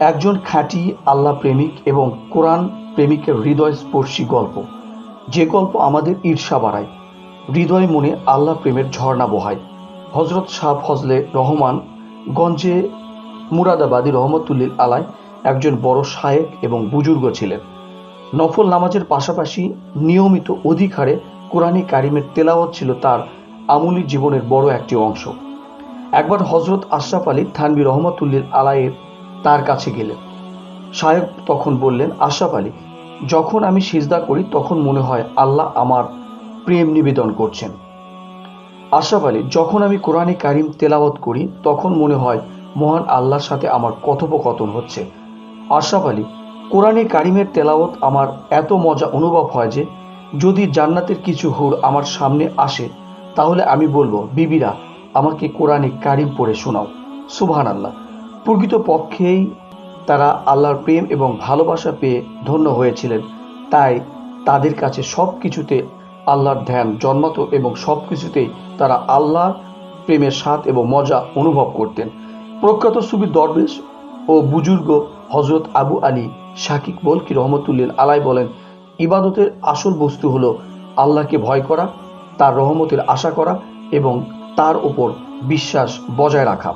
একজন খাঁটি আল্লাহ প্রেমিক এবং কোরআন প্রেমিকের হৃদয় স্পর্শী গল্প। যে গল্প আমাদের ঈর্ষা বাড়ায়। হৃদয় মনে আল্লাহ প্রেমের ঝর্ণা বহায়। হজরত শাহ ফজলে রহমান গঞ্জে মুরাদাবাদী রহমতুল্লিল আলায় একজন বড় শায়েক এবং বুজুর্গ ছিলেন। নফল নামাজের পাশাপাশি নিয়মিত অধিক হারে কোরআনী কারিমের তেলাওয়াত ছিল তার আমূলী জীবনের বড় একটি অংশ। একবার হজরত আশরাফ আলী থানবী রহমতুল্লিল আলাইয়ের তার কাছে গেলেন। সাহেব তখন বললেন, আশরাফ আলী, যখন আমি সিজদা করি, তখন মনে হয় আল্লাহ আমার প্রেম নিবেদন করছেন। আশরাফ আলী, যখন আমি কোরআনে কারিম তেলাওয়াত করি, তখন মনে হয় মহান আল্লাহর সাথে আমার কথোপকথন হচ্ছে। আশরাফ আলী, কোরআনে কারিমের তেলাওয়াত আমার এত মজা অনুভব হয় যে, যদি জান্নাতের কিছু হুর আমার সামনে আসে, তাহলে আমি বলব, বিবিরা, আমাকে কোরআনে কারিম পড়ে শোনাও। সুবহান আল্লাহ প্রকৃত পক্ষেই তারা আল্লাহর প্রেম এবং ভালোবাসা পেয়ে ধন্য হয়েছিলেন। তাই তাদের কাছে সব কিছুতে আল্লাহর ধ্যান জন্মাত এবং সব কিছুতেই তারা আল্লাহর প্রেমের স্বাদ এবং মজা অনুভব করতেন। প্রখ্যাত সুবি দরবেশ ও বুজুর্গ হজরত আবু আলী শাকিক বলকি রহমতুল্লিল আলাই বলেন, ইবাদতের আসল বস্তু হলো আল্লাহকে ভয় করা, তার রহমতের আশা করা এবং তার ওপর বিশ্বাস বজায় রাখা।